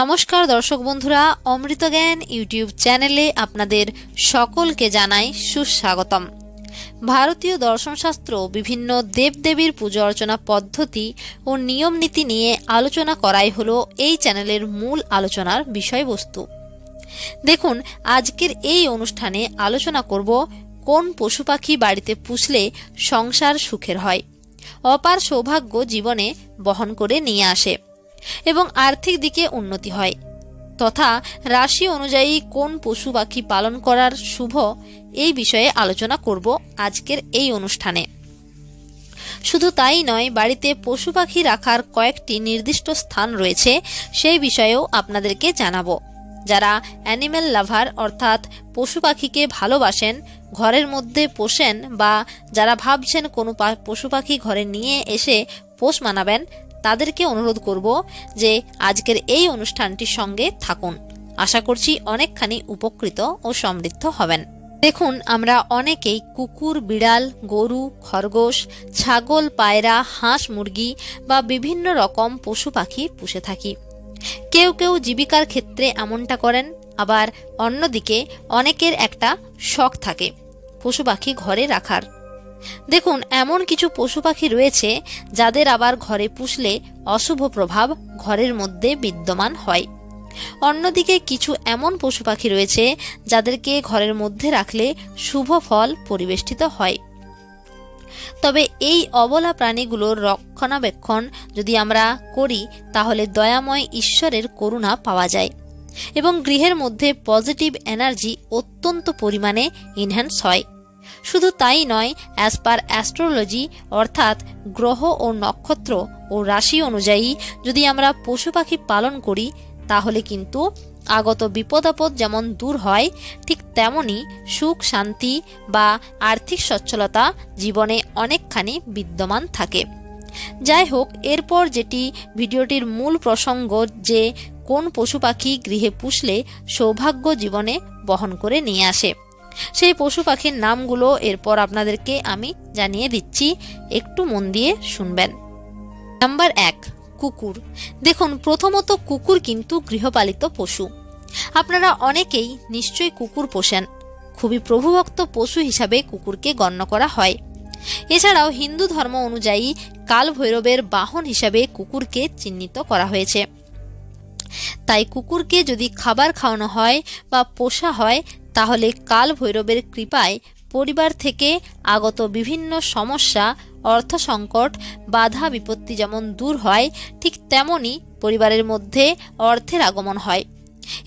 নমস্কার দর্শক বন্ধুরা, অমৃত জ্ঞান ইউটিউব চ্যানেলে আপনাদের সকলকে জানাই সুস্বাগতম। ভারতীয় দর্শনশাস্ত্র বিভিন্ন দেবদেবীর পুজো অর্চনা পদ্ধতি ও নিয়ম নীতি নিয়ে আলোচনা করাই হলো এই চ্যানেলের মূল আলোচনার বিষয়বস্তু। দেখুন, আজকের এই অনুষ্ঠানে আলোচনা করব কোন পশু পাখি বাড়িতে পুষলে সংসার সুখের হয়। অপার সৌভাগ্য জীবনে বহন করে নিয়ে আসে। এবং আর্থিক দিকে উন্নতি হয়। তথা রাশি অনুযায়ী কোন পশু পাখি পালন করার শুভ, এই বিষয়ে আলোচনা করব আজকের এই অনুষ্ঠানে। শুধু তাই নয়, বাড়িতে পশু পাখি রাখার কয়েকটি নির্দিষ্ট স্থান রয়েছে, সেই বিষয়েও আপনাদেরকে জানাব। যারা অ্যানিম্যাল লাভার, অর্থাৎ পশু পাখিকে ভালোবাসেন, ঘরের মধ্যে পোষেন বা যারা ভাবছেন কোনো পশু পাখি ঘরে নিয়ে এসে পোষ মানাবেন তাদেরকে অনুরোধ করব যে আজকের এই অনুষ্ঠানটির সঙ্গে থাকুন। আশা করছি অনেকখানি উপকৃত ও সমৃদ্ধ হবেন। দেখুন, আমরা অনেকেই কুকুর, বিড়াল, গরু, খরগোশ, ছাগল, পায়রা, হাঁস মুরগি বা বিভিন্ন রকম পশু পাখি পুষে থাকি। কেউ কেউ জীবিকার ক্ষেত্রে এমনটা করেন, আবার অন্যদিকে অনেকের একটা শখ থাকে, পশু পাখি ঘরে রাখার। দেখুন, এমন কিছু পশু পাখি রয়েছে যাদের আবার ঘরে পুষলে অশুভ প্রভাব ঘরের মধ্যে বিদ্যমান হয়। অন্যদিকে কিছু এমন পশু পাখি রয়েছে যাদেরকে ঘরের মধ্যে রাখলে শুভ ফল পরিবেষ্টিত হয়। তবে এই অবলা প্রাণীগুলোর রক্ষণাবেক্ষণ যদি আমরা করি, তাহলে দয়াময় ঈশ্বরের করুণা পাওয়া যায় এবং গৃহের মধ্যে পজিটিভ এনার্জি অত্যন্ত পরিমাণে ইনহ্যান্স হয়। শুধু তাই নয় অ্যাজ পার অ্যাস্ট্রোলজি অর্থাৎ গ্রহ ও নক্ষত্র ও রাশি অনুযায়ী যদি আমরা পশু পাখি পালন করি, তাহলে কিন্তু আগত বিপদ আপদ যেমন দূর হয়, ঠিক তেমনি সুখ, শান্তি বা আর্থিক সচ্ছলতা জীবনে অনেকখানি বিদ্যমান থাকে। যাই হোক, এরপর যেটি ভিডিওটির মূল প্রসঙ্গ যে কোন পশু পাখি গৃহে পুষলে সৌভাগ্য জীবনে বহন করে নিয়ে আসে। সেই পশু পাখির নামগুলো এরপর আপনাদেরকে আমি জানিয়ে দিচ্ছি। একটু মন দিয়ে শুনবেন। নাম্বার এক, কুকুর। দেখুন, প্রথমত কুকুর কিন্তু গৃহপালিত পশু। আপনারা অনেকেই নিশ্চয়ই কুকুর পোষেন। খুবই প্রভুভক্ত পশু হিসাবে কুকুরকে গণ্য করা হয়। এছাড়াও হিন্দু ধর্ম অনুযায়ী কাল ভৈরবের বাহন হিসাবে কুকুরকে চিহ্নিত করা হয়েছে। তাই কুকুরকে যদি খাবার খাওয়ানো হয় বা পোষা হয় তাহলে কাল ভৈরবের কৃপায় পরিবার থেকে আগত বিভিন্ন সমস্যা, অর্থ সংকট, বাধা বিপত্তি যেমন দূর হয়, ঠিক তেমনি পরিবারের মধ্যে অর্থের আগমন হয়।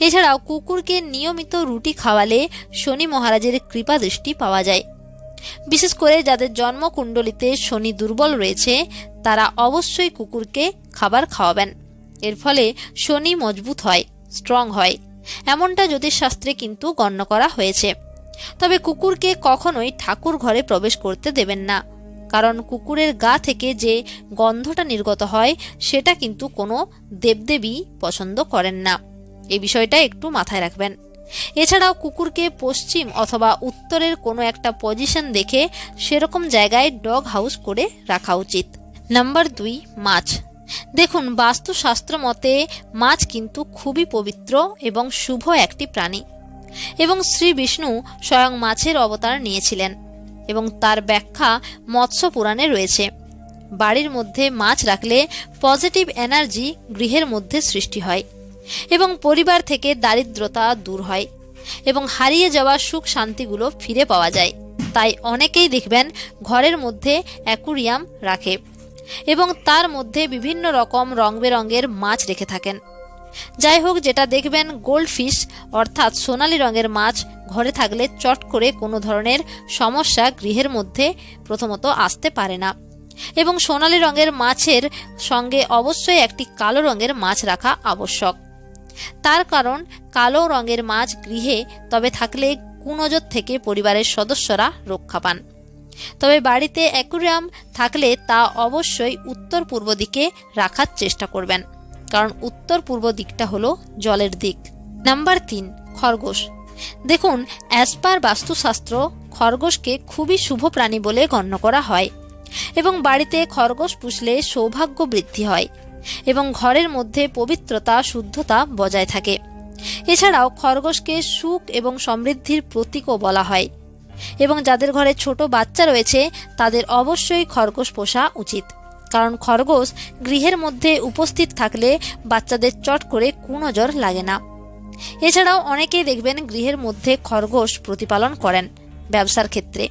এছাড়াও কুকুরকে নিয়মিত রুটি খাওয়ালে শনি মহারাজের কৃপা দৃষ্টি পাওয়া যায়। বিশেষ করে যাদের জন্মকুণ্ডলিতে শনি দুর্বল রয়েছে, তারা অবশ্যই কুকুরকে খাবার খাওয়াবেন। এর ফলে শনি মজবুত হয় স্ট্রং হয়। এমনটা জ্যোতিষশাস্ত্রে কিন্তু গণ্য করা হয়েছে। তবে কুকুরকে কখনোই ঠাকুর ঘরে প্রবেশ করতে দেবেন না। কারণ কুকুরের গা থেকে যে গন্ধটা নির্গত হয়, সেটা কিন্তু কোনো দেবদেবী পছন্দ করেন না। এই বিষয়টা একটু মাথায় রাখবেন। এছাড়াও কুকুরকে পশ্চিম অথবা উত্তরের কোনো একটা পজিশন দেখে সেরকম জায়গায় ডগ হাউস করে রাখা উচিত। নাম্বার দুই, মাছ। দেখুন, বাস্তুশাস্ত্র মতে মাছ কিন্তু খুবই পবিত্র এবং শুভ একটি প্রাণী। এবং শ্রী বিষ্ণু স্বয়ং মাছের অবতার নিয়েছিলেন এবং তার ব্যাখ্যা মৎস্য পুরাণে রয়েছে। বাড়ির মধ্যে মাছ রাখলে পজিটিভ এনার্জি গৃহের মধ্যে সৃষ্টি হয় এবং পরিবার থেকে দারিদ্রতা দূর হয় এবং হারিয়ে যাওয়া সুখ শান্তিগুলো ফিরে পাওয়া যায়। তাই অনেকেই দেখবেন ঘরের মধ্যে অ্যাকুরিয়াম রাখে। এবং তার মধ্যে বিভিন্ন রকম রং বেরঙের মাছ রেখে থাকেন। যাই হোক যেটা দেখবেন গোল্ড ফিশ অর্থাৎ সোনালী রঙের মাছ, ঘরে থাকলে চট করে কোনো ধরনের সমস্যা গৃহের মধ্যে প্রথমত আসতে পারে না। এবং সোনালী রঙের মাছের সঙ্গে অবশ্যই একটি কালো রঙের মাছ রাখা আবশ্যক। তার কারণ, কালো রঙের মাছ গৃহে তবে থাকলে কুনজর থেকে পরিবারের সদস্যরা রক্ষা পান। তবে বাড়িতে অ্যাকুরিয়াম থাকলে তা অবশ্যই উত্তর পূর্ব দিকে রাখার চেষ্টা করবেন। কারণ উত্তর পূর্ব দিকটা হলো জলের দিক। নাম্বার তিন, খরগোশ। দেখুন অ্যাসপার বাস্তুশাস্ত্র, খরগোশকে খুবই শুভ প্রাণী বলে গণ্য করা হয় এবং বাড়িতে খরগোশ পুষলে সৌভাগ্য বৃদ্ধি হয় এবং ঘরের মধ্যে পবিত্রতা, শুদ্ধতা বজায় থাকে। এছাড়াও খরগোশকে সুখ এবং সমৃদ্ধির প্রতীকও বলা হয়। এবং যাদের ঘরে ছোট বাচ্চা রয়েছে, তাদের অবশ্যই খরগোশ পোষা উচিত। কারণ খরগোশ গৃহের মধ্যে উপস্থিত থাকলে বাচ্চাদের চট করে কুনজর লাগে না। এছাড়াও অনেকেই দেখবেন গৃহের মধ্যে খরগোশ প্রতিপালন করেন ব্যবসার ক্ষেত্রে।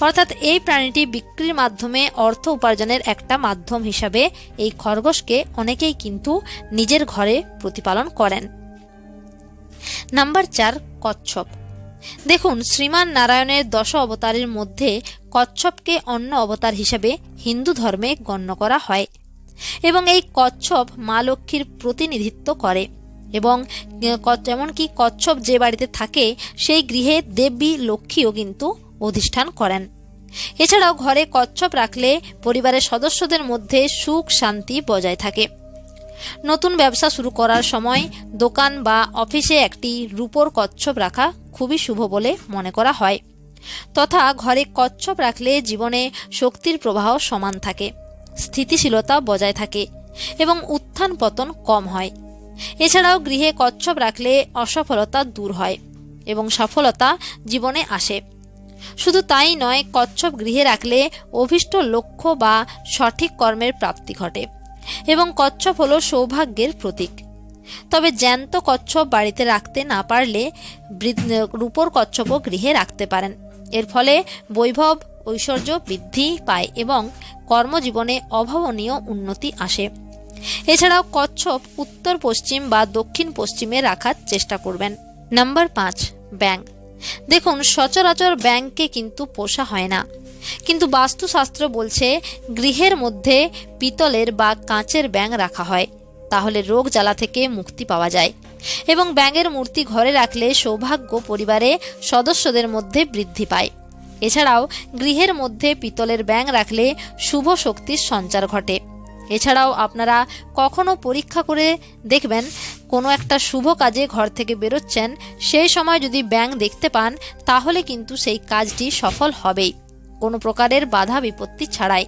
অর্থাৎ এই প্রাণীটি বিক্রির মাধ্যমে অর্থ উপার্জনের একটা মাধ্যম হিসাবে এই খরগোশকে অনেকেই কিন্তু নিজের ঘরে প্রতিপালন করেন। নাম্বার চার, কচ্ছপ। দেখুন, শ্রীমান নারায়ণের দশ অবতারের মধ্যে কচ্ছপকে অন্য অবতার হিসাবে হিন্দু ধর্মে গণ্য করা হয় এবং এই কচ্ছপ মা লক্ষ্মীর প্রতিনিধিত্ব করে এবং এমনকি কচ্ছপ যে বাড়িতে থাকে, সেই গৃহে দেবী লক্ষ্মীও কিন্তু অধিষ্ঠান করেন। এছাড়াও ঘরে কচ্ছপ রাখলে পরিবারের সদস্যদের মধ্যে সুখ শান্তি বজায় থাকে। নতুন ব্যবসা শুরু করার সময় দোকান বা অফিসে একটি রূপোর কচ্ছপ রাখা খুবই শুভ বলে মনে করা হয়। তথা ঘরে কচ্ছপ রাখলে জীবনে শক্তির প্রবাহ সমান থাকে, স্থিতিশীলতা বজায় থাকে এবং উত্থান পতন কম হয়। এছাড়াও গৃহে কচ্ছপ রাখলে অসফলতা দূর হয় এবং সফলতা জীবনে আসে। শুধু তাই নয়, কচ্ছপ গৃহে রাখলে অভিষ্ট লক্ষ্য বা সঠিক কর্মের প্রাপ্তি ঘটে। এবং কচ্ছপ হলো সৌভাগ্যের প্রতীক। তবে জ্যান্ত কচ্ছপ বাড়িতে রাখতে না পারলে রূপর কচ্ছপও গৃহে রাখতে পারেন। এর ফলে বৈভব, ঐশ্বর্য বৃদ্ধি পায় এবং কর্মজীবনে অভাবনীয় উন্নতি আসে। এছাড়াও কচ্ছপ উত্তর পশ্চিম বা দক্ষিণ পশ্চিমে রাখার চেষ্টা করবেন। নাম্বার পাঁচ, ব্যাংক। দেখুন, সচরাচর ব্যাংকে কিন্তু পোষা হয় না। কিন্তু বাস্তুশাস্ত্র বলছে গৃহের মধ্যে পিতলের বা কাঁচের ব্যাঙ রাখা হয়, তাহলে রোগ জ্বালা থেকে মুক্তি পাওয়া যায়। এবং ব্যাঙের মূর্তি ঘরে রাখলে সৌভাগ্য পরিবারে সদস্যদের মধ্যে বৃদ্ধি পায়। এছাড়াও গৃহের মধ্যে পিতলের ব্যাঙ রাখলে শুভ শক্তির সঞ্চার ঘটে। এছাড়াও আপনারা কখনো পরীক্ষা করে দেখবেন, কোনো একটা শুভ কাজে ঘর থেকে বেরোচ্ছেন, সেই সময় যদি ব্যাঙ দেখতে পান, তাহলে কিন্তু সেই কাজটি সফল হবেই। কোনো প্রকারের বাধা বিপত্তি ছাড়াই।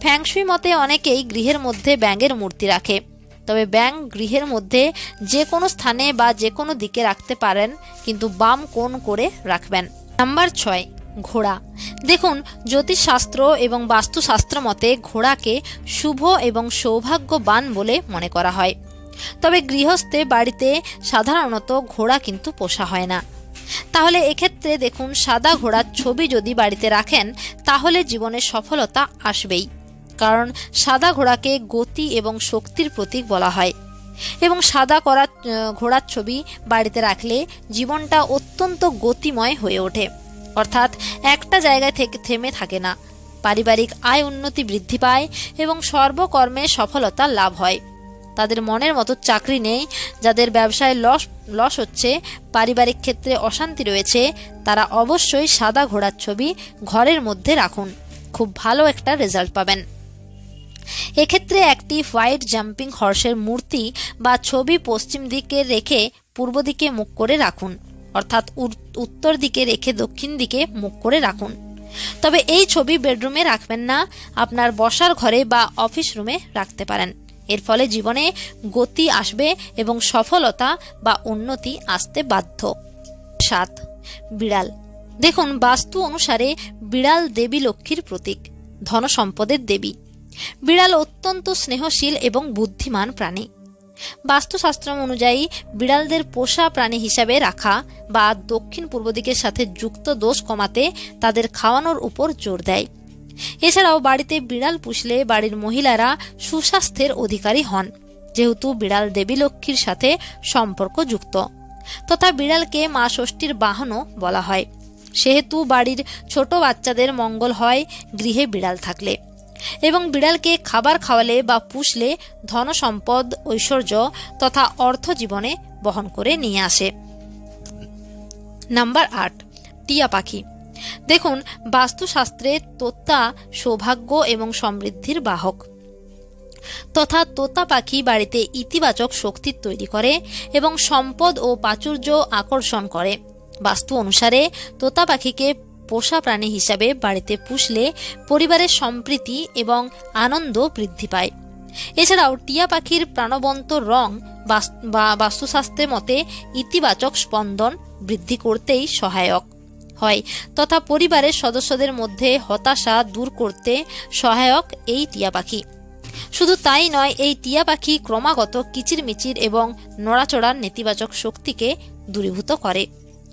ফ্যাংশুই মতে অনেকেই গৃহের মধ্যে ব্যাঙের মূর্তি রাখে। তবে ব্যাঙ গৃহের মধ্যে যে কোনো স্থানে বা যে কোনো দিকে রাখতে পারেন, কিন্তু বাম কোণ করে রাখবেন। নাম্বার ছয়, ঘোড়া। দেখুন, জ্যোতিষশাস্ত্র এবং বাস্তুশাস্ত্র মতে ঘোড়াকে শুভ এবং সৌভাগ্যবান বলে মনে করা হয়। তবে গৃহস্থে বাড়িতে সাধারণত ঘোড়া কিন্তু পোষা হয় না। তাহলে এক্ষেত্রে দেখুন, সাদা ঘোড়ার ছবি যদি বাড়িতে রাখেন, তাহলে জীবনে সফলতা আসবেই। কারণ সাদা ঘোড়াকে গতি এবং শক্তির প্রতীক বলা হয়। এবং সাদা করা ঘোড়ার ছবি বাড়িতে রাখলে জীবনটা অত্যন্ত গতিময় হয়ে ওঠে। অর্থাৎ একটা জায়গায় থেকে, থেমে থাকে না। পারিবারিক আয় উন্নতি বৃদ্ধি পায় এবং সর্বকর্মে সফলতা লাভ হয়। তাদের মনের মতো চাকরি নেই, যাদের ব্যবসায় লস লস হচ্ছে, পারিবারিক ক্ষেত্রে অশান্তি রয়েছে, তারা অবশ্যই সাদা ঘোড়ার ছবি ঘরের মধ্যে রাখুন। খুব ভালো একটা রেজাল্ট পাবেন। এক্ষেত্রে একটি হোয়াইট জাম্পিং হর্সের মূর্তি বা ছবি পশ্চিম দিকে রেখে পূর্ব দিকে মুখ করে রাখুন, অর্থাৎ উত্তর দিকে রেখে দক্ষিণ দিকে মুখ করে রাখুন। তবে এই ছবি বেডরুমে রাখবেন না, আপনার বসার ঘরে বা অফিস রুমে রাখতে পারেন। এর ফলে জীবনে গতি আসবে এবং সফলতা বা উন্নতি আসতে বাধ্য। সাত, বিড়াল। দেখুন, বাস্তু অনুসারে বিড়াল দেবী লক্ষ্মীর প্রতীক, ধন সম্পদের দেবী। বিড়াল অত্যন্ত স্নেহশীল এবং বুদ্ধিমান প্রাণী। বাস্তুশাস্ত্র অনুযায়ী, বিড়ালদের পোষা প্রাণী হিসাবে রাখা বা দক্ষিণ পূর্ব দিকের সাথে যুক্ত দোষ কমাতে তাদের খাওয়ানোর উপর জোর দেয়। এছাড়াও বাড়িতে বিড়াল পুষলে বাড়ির মহিলারা সুস্বাস্থ্যের অধিকারী হন, যেহেতু বিড়াল দেবী লক্ষ্মীর সাথে সম্পর্কযুক্ত। তথা বিড়ালকে মা ষষ্ঠীর বাহনও বলা হয়। সেহেতু বাড়ির ছোট বাচ্চাদের মঙ্গল হয় গৃহে বিড়াল থাকলে। এবং বিড়ালকে খাবার খাওয়ালে বা পুষলে ধন সম্পদ ঐশ্বর্য তথা অর্থ জীবনে বহন করে নিয়ে আসে। নাম্বার আট, টিয়া পাখি। দেখুন, বাস্তুশাস্ত্রে তোতা সৌভাগ্য এবং সমৃদ্ধির বাহক। তথা তোতা পাখি বাড়িতে ইতিবাচক শক্তি তৈরি করে এবং সম্পদ ও প্রাচুর্য আকর্ষণ করে। বাস্তু অনুসারে, তোতা পাখিকে পোষা প্রাণী হিসাবে বাড়িতে পুষলে পরিবারের সম্প্রীতি এবং আনন্দ বৃদ্ধি পায়। এছাড়াও টিয়া পাখির প্রাণবন্ত রং বা বাস্তুশাস্ত্রের মতে ইতিবাচক স্পন্দন বৃদ্ধি করতেই সহায়ক। হয়, তথা পরিবারের সদস্যদের মধ্যে হতাশা দূর করতে সহায়ক এই টিয়া পাখি। শুধু তাই নয়, এই টিয়া পাখি ক্রমাগত কিচিরমিচির এবং নড়াচড়ার নেতিবাচক শক্তিকে দূরীভূত করে।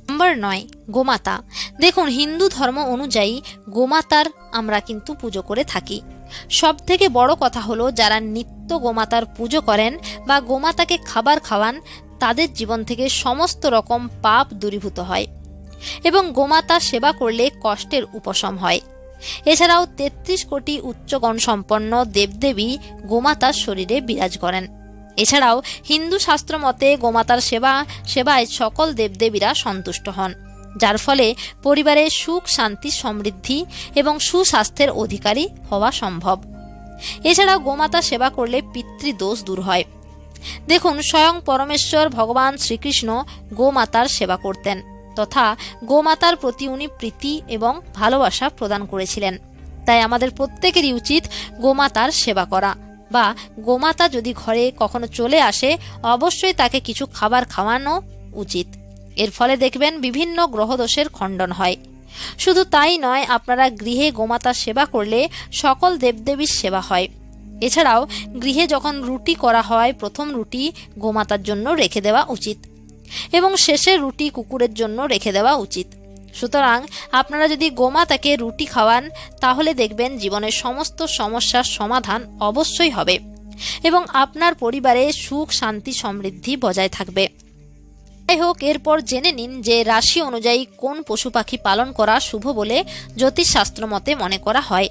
নম্বর নয়, গোমাতা। দেখুন, হিন্দু ধর্ম অনুযায়ী গোমাতার আমরা কিন্তু পুজো করে থাকি। সব থেকে বড় কথা হলো, যারা নিত্য গোমাতার পুজো করেন বা গোমাতাকে খাবার খাওয়ান, তাদের জীবন থেকে সমস্ত রকম পাপ দূরীভূত হয়। এবং গোমাতা সেবা করলে কষ্টের উপশম হয়। এছাড়াও তেত্রিশ কোটি উচ্চগণ সম্পন্ন দেবদেবী গোমাতার শরীরে বিরাজ করেন। এছাড়াও হিন্দু শাস্ত্র মতে গোমাতার সেবা, সেবায় সকল দেবদেবীরা সন্তুষ্ট হন, যার ফলে পরিবারে সুখ, শান্তি, সমৃদ্ধি এবং সুস্বাস্থ্যের অধিকারী হওয়া সম্ভব। এছাড়াও গোমাতা সেবা করলে পিতৃদোষ দূর হয়। দেখুন, স্বয়ং পরমেশ্বর ভগবান শ্রীকৃষ্ণ গোমাতার সেবা করতেন। তথা গোমাতার প্রতি উনি প্রীতি এবং ভালোবাসা প্রদান করেছিলেন। তাই আমাদের প্রত্যেকেরই উচিত গোমাতার সেবা করা বা গোমাতা যদি ঘরে কখনো চলে আসে, অবশ্যই তাকে কিছু খাবার খাওয়ানো উচিত। এর ফলে দেখবেন বিভিন্ন গ্রহদোষের খণ্ডন হয়। শুধু তাই নয়, আপনারা গৃহে গোমাতার সেবা করলে সকল দেবদেবীর সেবা হয়। এছাড়াও গৃহে যখন রুটি করা হয়, প্রথম রুটি গোমাতার জন্য রেখে দেওয়া উচিত। এবং শেষে রুটি কুকুরের জন্য রেখে দেওয়া উচিত। সুতরাং আপনারা যদি গোমাতাকে রুটি খাওয়ান, তাহলে দেখবেন জীবনের সমস্ত সমস্যার সমাধান অবশ্যই হবে এবং আপনার পরিবারে সুখ, শান্তি, সমৃদ্ধি বজায় থাকবে। যাই হোক, এরপর জেনে নিন যে রাশি অনুযায়ী কোন পশু পাখি পালন করা শুভ বলে জ্যোতিষশাস্ত্র মতে মনে করা হয়।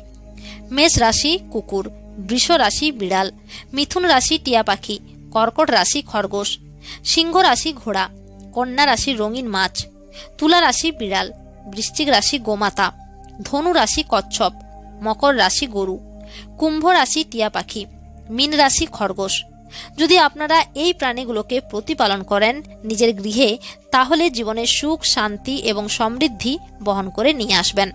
মেষ রাশি কুকুর, বৃষ রাশি বিড়াল, মিথুন রাশি টিয়া পাখি, কর্কট রাশি খরগোশ সিংহ রাশি ঘোড়া, কন্যা রাশি রঙিন মাছ, তুলা রাশি বিড়াল, বৃশ্চিক রাশি গোমাতা, ধনু রাশি কচ্ছপ, মকর রাশি গরু, কুম্ভ রাশি টিয়া পাখি, মীন রাশি খরগোশ। যদি আপনারা এই প্রাণীগুলোকে প্রতিপালন করেন নিজের গৃহে, তাহলে জীবনে সুখ, শান্তি এবং সমৃদ্ধি বহন করে নিয়ে আসবেন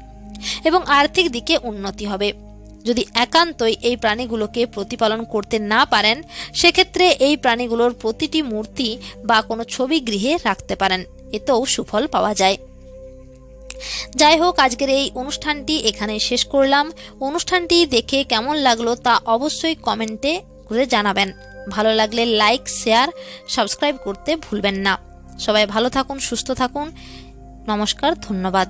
এবং আর্থিক দিকে উন্নতি হবে। যদি একান্তই এই প্রাণীগুলোকে প্রতিপালন করতে না পারেন, সেক্ষেত্রে এই প্রাণীগুলোর প্রতিটি মূর্তি বা কোনো ছবি গৃহে রাখতে পারেন। এতেও সুফল পাওয়া যায়। যাই হোক, আজকের এই অনুষ্ঠানটি এখানে শেষ করলাম। অনুষ্ঠানটি দেখে কেমন লাগল তা অবশ্যই কমেন্টে করে জানাবেন। ভালো লাগলে লাইক, শেয়ার, সাবস্ক্রাইব করতে ভুলবেন না। সবাই ভালো থাকুন, সুস্থ থাকুন। নমস্কার, ধন্যবাদ।